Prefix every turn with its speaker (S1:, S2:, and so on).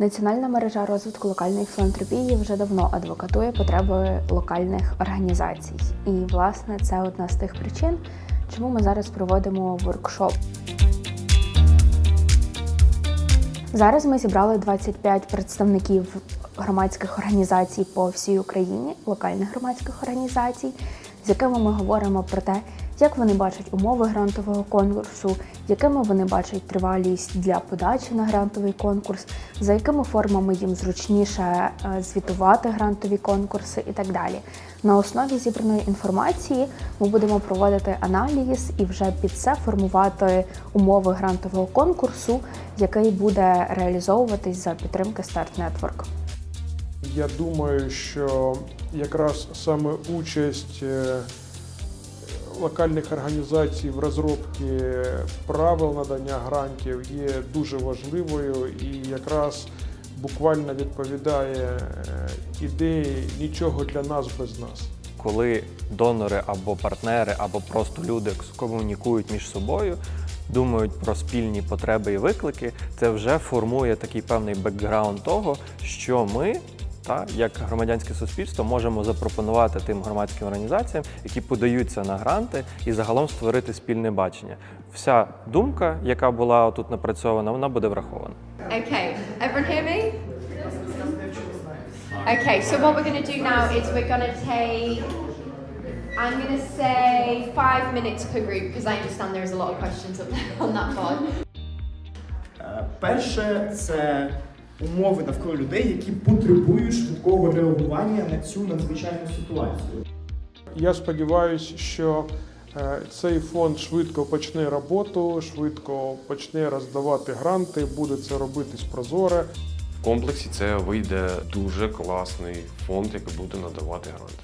S1: Національна мережа розвитку локальної філантропії вже давно адвокатує потреби локальних організацій. І, власне, це одна з тих причин, чому ми зараз проводимо воркшоп. Зараз ми зібрали 25 представників громадських організацій по всій Україні, локальних громадських організацій, з якими ми говоримо про те, як вони бачать умови грантового конкурсу, якими вони бачать тривалість для подачі на грантовий конкурс, за якими формами їм зручніше е, звітувати грантові конкурси і так далі. На основі зібраної інформації ми будемо проводити аналіз і вже під це формувати умови грантового конкурсу, який буде реалізовуватись за підтримки Start Network.
S2: Я думаю, що якраз саме участь е, локальних організацій в розробці правил надання грантів є дуже важливою і якраз буквально відповідає е, ідеї нічого для нас без нас.
S3: коли донори або партнери, або просто люди комунікують між собою, думають про спільні потреби і виклики, це вже формує такий певний бекграунд того, що ми. Та як громадянське суспільство можемо запропонувати тим громадським організаціям, які подаються на гранти, і загалом створити спільне бачення. Вся думка, яка була тут напрацьована, вона буде врахована.
S4: Okay, everyone hear me? Okay, so what we're going to do now is we're going to take, I'm going to say five minutes per group because I understand there's a lot of questions up there on that board.
S5: Е, Перше це умови навколо людей, які потребують швидкого реагування на цю надзвичайну ситуацію.
S2: Я сподіваюся, що е, цей фонд швидко почне роботу, швидко почне роздавати гранти, буде це робити прозоре.
S6: В комплексі це вийде дуже класний фонд, який буде надавати гранти.